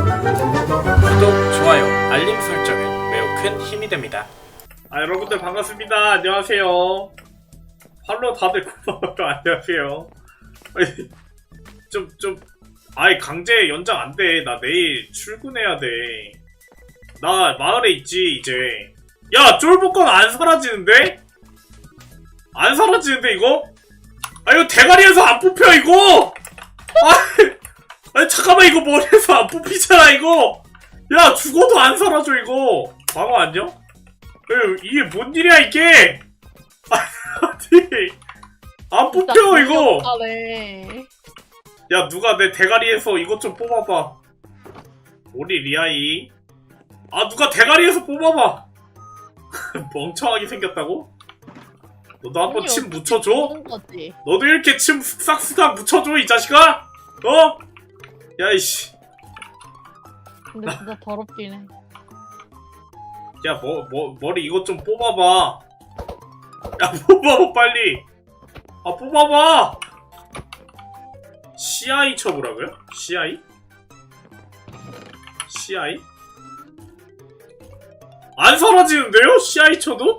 구독, 좋아요, 알림 설정은 매우 큰 힘이 됩니다. 아 여러분들 반갑습니다. 안녕하세요. 팔로 다들 고마워요. 안녕하세요. 좀좀 아이 강제 연장 안 돼. 나 내일 출근해야 돼. 나 마을에 있지 이제. 야 쫄복권 안 사라지는데? 안 사라지는데 이거? 아 이거 대가리에서 안 뽑혀 이거? 아 아니 잠깐만 이거 머리에서 안 뽑히잖아 이거. 야 죽어도 안 사라져 이거. 광어 안녕? 에휴, 이게 뭔 일이야 이게? 아니 안 뽑혀 이거. 네. 야 누가 내 대가리에서 이것 좀 뽑아봐. 우리 리아이. 아 누가 대가리에서 뽑아봐. 멍청하게 생겼다고? 너도 한번 침 묻혀줘? 거지. 너도 이렇게 침 쓱싹쓱싹 묻혀줘 이 자식아? 어? 야이씨. 근데 진짜 더럽긴 해. 야, 뭐, 뭐, 머리 이것 좀 뽑아봐. 야, 뽑아봐, 빨리. 아, 뽑아봐! CI 쳐보라고요? CI? CI? 안 사라지는데요? CI 쳐도?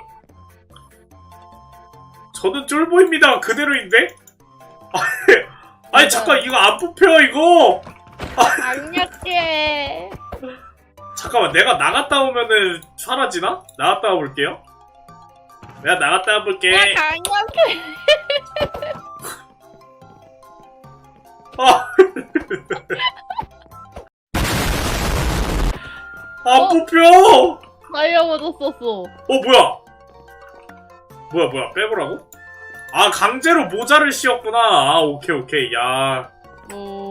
저는 쫄보입니다. 그대로인데? 아니, 아니 잠깐, 이거 안 뽑혀, 이거! 강력해. 잠깐만 내가 나갔다 오면은 사라지나? 나갔다 와볼게요 내가 나갔다 와볼게 야 강력해. 아. 안 어? 뽑혀 다이아몬드 썼어. 어 뭐야 뭐야 뭐야 빼보라고? 아 강제로 모자를 씌웠구나 아 오케이 오케이 야 오.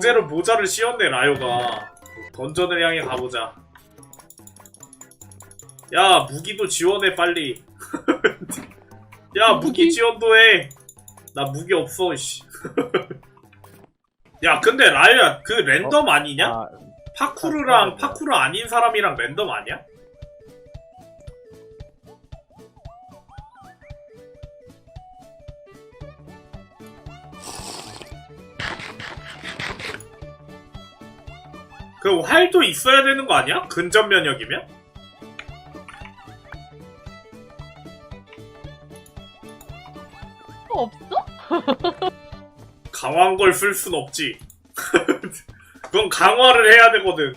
강제로 모자를 씌웠네 라요가 던전을 향해 가보자 야 무기도 지원해 빨리 야 무기 무기? 지원도 해나 무기 없어 씨. 야 근데 라요야 그 랜덤 아니냐? 아, 파쿠르랑 아, 파쿠르 아닌 사람이랑 랜덤 아니야? 그 활도 있어야 되는 거 아니야? 근접 면역이면? 없어? 강화한 걸 쓸 순 없지. 그건 강화를 해야 되거든.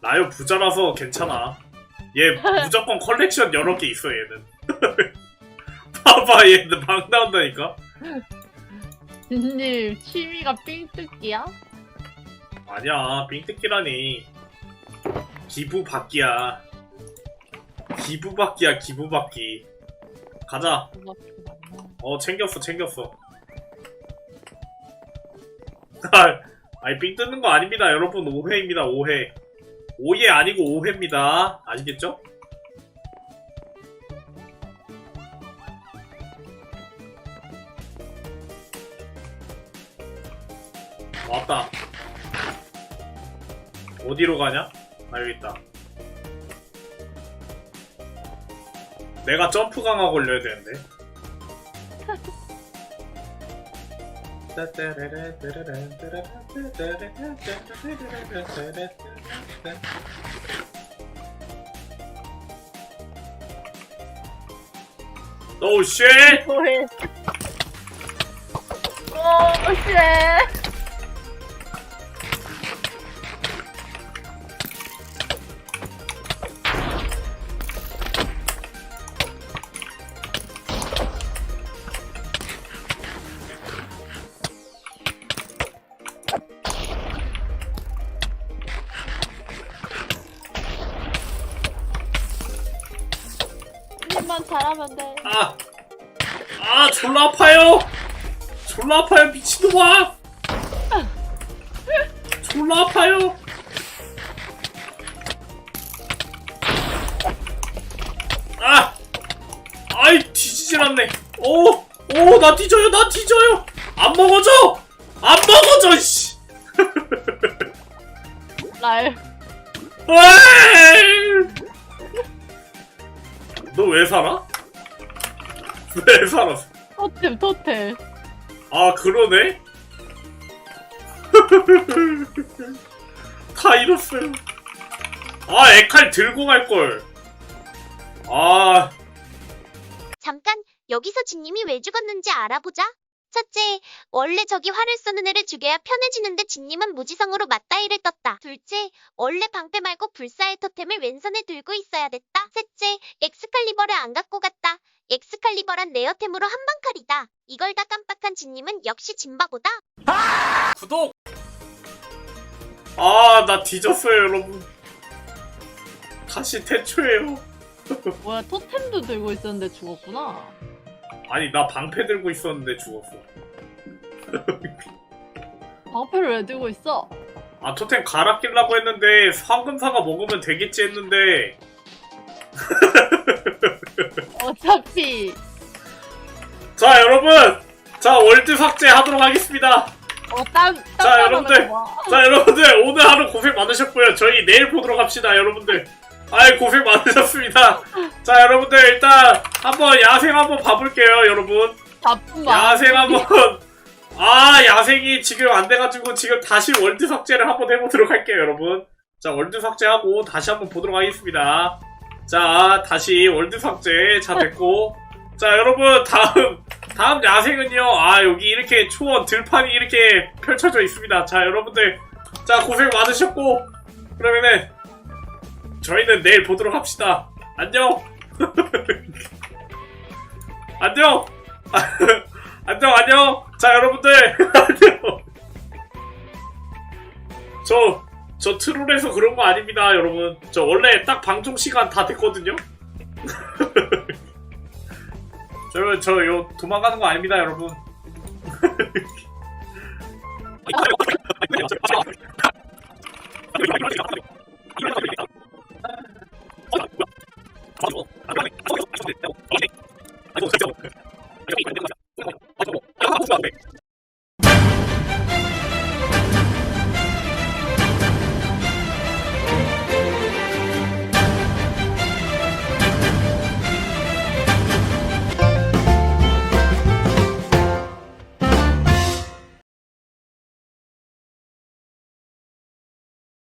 나요 부자라서 괜찮아. 얘 무조건 컬렉션 여러 개 있어 얘는. 봐봐 얘는 막 나온다니까. 진님 취미가 삥뜯기야? 아니야 빙뜯기라니. 기부 받기야. 기부 받기야 기부 받기. 가자. 어 챙겼어 챙겼어 아, 아니 삥 뜯는 거 아닙니다 여러분 오해입니다 오해 오해 아니고 오해입니다 아시겠죠? 왔다 어디로 가냐? 아 여기 있다 내가 점프 강화 걸려야 되는데 오우 쉣! 뭐해? 오, 쉣. 님만 잘하면 돼. 아! 아 졸라 아파요! 졸라 아파요 미친놈아! 졸라 아파요! 아! 아이 뒤지질 않네 오! 오! 나 뒤져요 나 뒤져요! 안 먹어져! 안 먹어져 씨! 날. 너 왜 살아? 왜 살았어? 토템, 토템. 아 그러네? 다 잃었어요. 아, 에칼 들고 갈걸. 아, 잠깐, 여기서 진님이 왜 죽었는지 알아보자. 첫째, 원래 저기 활을 쏘는 애를 죽여야 편해지는데 진님은 무지성으로 맞다이를 떴다. 둘째, 원래 방패 말고 불사의 토템을 왼손에 들고 있어야 됐다. 셋째, 엑스칼리버를 안 갖고 갔다. 엑스칼리버란 레어템으로 한방칼이다. 이걸 다 깜빡한 진님은 역시 진바보다. 구독! 아, 나 뒤졌어요, 여러분. 다시 태초해요. 뭐야 토템도 들고 있었는데 죽었구나. 아니, 나 방패 들고 있었는데 죽었어. 방패를 왜 들고 있어? 아, 토템 갈아 끼려고 했는데, 황금사가 먹으면 되겠지 했는데, 어차피 자, 여러분! 자, 월드 삭제 하도록 하겠습니다. 어땀 자, 여러분들. 자, 여러분들, 오늘 하루 고생 많으셨고요. 저희 내일 보도록 합시다, 여러분들. 아이, 고생 많으셨습니다. 자, 여러분들, 일단, 한번 야생 한번 봐볼게요, 여러분. 바쁜 마. 야생 한번. 아, 야생이 지금 안 돼가지고, 지금 다시 월드 삭제를 한번 해보도록 할게요, 여러분. 자, 월드 삭제하고, 다시 한번 보도록 하겠습니다. 자, 다시 월드 삭제. 자, 됐고. 자, 여러분, 다음, 다음 야생은요, 아, 여기 이렇게 초원 들판이 이렇게 펼쳐져 있습니다. 자, 여러분들, 자, 고생 많으셨고, 그러면은, 저희는 내일 보도록 합시다. 안녕! 안녕! 안녕, 안녕! 자, 여러분들, 안녕! 저, 저 트롤에서 그런 거 아닙니다, 여러분. 저 원래 딱 방송 시간 다 됐거든요? 저, 저, 요, 도망가는 거 아닙니다, 여러분. Cool.